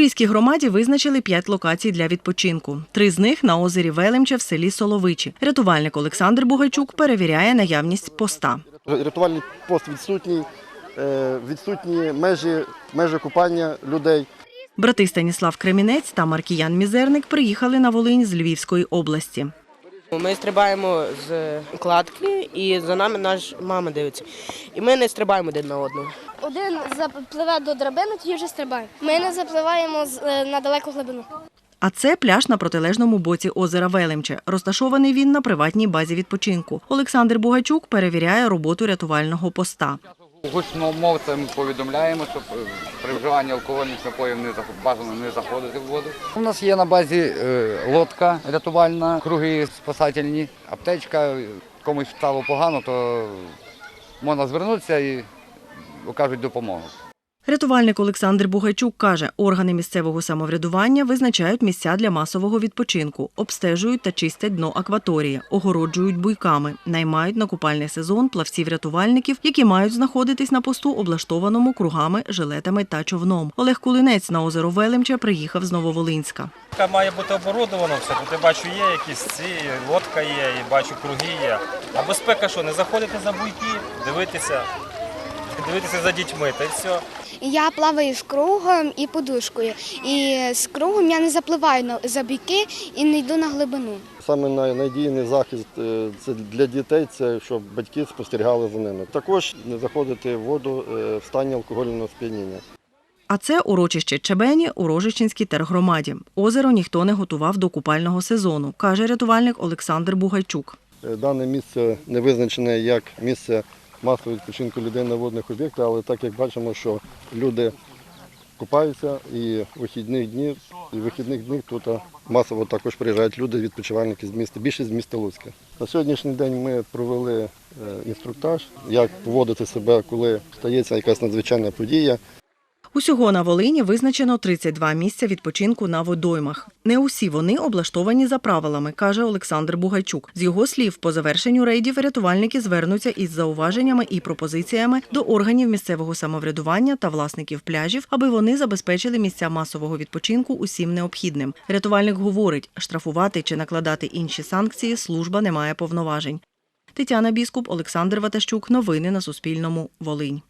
Турійській громаді визначили п'ять локацій для відпочинку. Три з них на озері Велимче в селі Соловичі. Рятувальник Олександр Бугайчук перевіряє наявність поста. Рятувальний пост відсутній, е, відсутні межі, межі купання людей. Брати Станіслав Кремінець та Маркіян Мізерник приїхали на Волинь з Львівської області. Ми стрибаємо з кладки, і за нами наш мама дивиться. І ми не стрибаємо один на одного. Один запливе до драбини, тоді вже стрибає. Ми не запливаємо з- е, на далеку глибину. А це пляж на протилежному боці озера Велимче. Розташований він на приватній базі відпочинку. Олександр Бугайчук перевіряє роботу рятувального поста. Гучномовцям повідомляємо, щоб е, при вживанні алкогольних напоїв не бажано не заходити в воду. У нас є на базі е, лодка рятувальна, круги спасательні, аптечка. Комусь стало погано, то можна звернутися і окажуть допомогу. Рятувальник Олександр Бугайчук каже, органи місцевого самоврядування визначають місця для масового відпочинку, обстежують та чистять дно акваторії, огороджують буйками, наймають на купальний сезон плавців-рятувальників, які мають знаходитись на посту, облаштованому кругами, жилетами та човном. Олег Кулинець на озеро Велимче приїхав з Нововолинська. Має бути оборудовано все. Тут я бачу, є якісь ці, лодка є, і бачу круги є. А безпека що, не заходити за буйки, дивитися, дивитися за дітьми, та й все. Я плаваю з кругом і подушкою. І з кругом я не запливаю на- за бійки і не йду на глибину. Саме надійний захист е, це для дітей, це щоб батьки спостерігали за ними. Також не заходити в воду е, в стані алкогольного сп'яніння. А це урочище Чебені у Рожичинській тергромаді. Озеро ніхто не готував до купального сезону, каже рятувальник Олександр Бугайчук. Е, Дане місце не визначене як місце масового відпочинку людей на водних об'єктах, але так як бачимо, що люди купаються і вихідних днів, і вихідних днів тут масово також приїжджають люди, відпочивальники з міста, більшість з міста Луцька. На сьогоднішній день ми провели е, інструктаж, як поводити себе, коли стається якась надзвичайна подія. Усього на Волині визначено 32 місця відпочинку на водоймах. Не усі вони облаштовані за правилами, каже Олександр Бугайчук. З його слів, по завершенню рейдів рятувальники звернуться із зауваженнями і пропозиціями до органів місцевого самоврядування та власників пляжів, аби вони забезпечили місця масового відпочинку усім необхідним. Рятувальник говорить, штрафувати чи накладати інші санкції служба не має повноважень. Тетяна Біскуп, Олександр Ватащук. Новини на Суспільному. Волинь.